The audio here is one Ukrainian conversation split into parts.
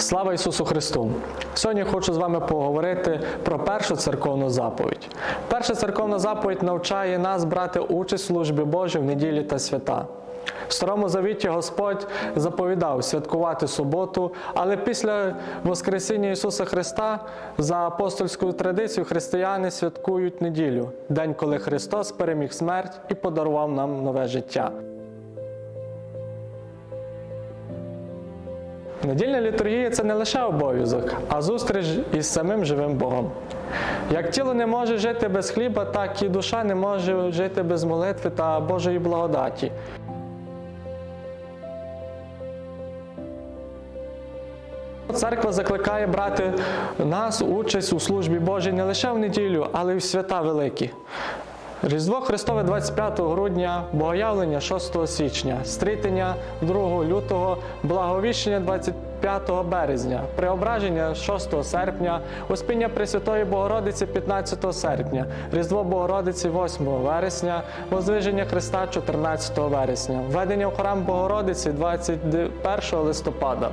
Слава Ісусу Христу! Сьогодні хочу з вами поговорити про першу церковну заповідь. Перша церковна заповідь навчає нас брати участь в службі Божій в неділі та свята. В Старому Завіті Господь заповідав святкувати суботу, але після Воскресіння Ісуса Христа за апостольською традицією християни святкують неділю, день, коли Христос переміг смерть і подарував нам нове життя. Недільна літургія це не лише обов'язок, а зустріч із самим живим Богом. Як тіло не може жити без хліба, так і душа не може жити без молитви та Божої благодаті. Церква закликає брати нас участь у службі Божій не лише в неділю, але й в свята великі. Різдво Христове 25 грудня, Богоявлення 6 січня, стрітення 2 лютого, благовіщення 25 березня, преображення 6 серпня, Успіння Пресвятої Богородиці 15 серпня, Різдво Богородиці 8 вересня, Возвиження Христа 14 вересня, введення в храм Богородиці 21 листопада.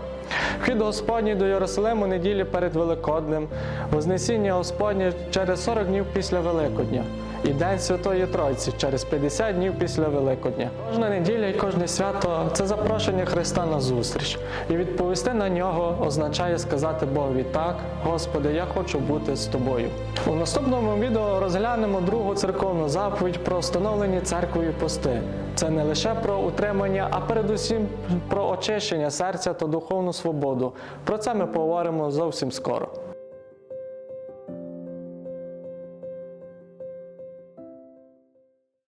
Вхід Господній до Єрусалиму неділі перед Великоднем, Вознесіння Господнє через 40 днів після Великодня. І День Святої Тройці через 50 днів після Великодня. Кожна неділя і кожне свято це запрошення Христа на зустріч. І відповісти на нього означає сказати Богові так, Господи, я хочу бути з тобою. У наступному відео розглянемо другу церковну заповідь про встановлені церквою пости. Це не лише про утримання, а передусім про очищення серця та духовну свободу. Про це ми поговоримо зовсім скоро.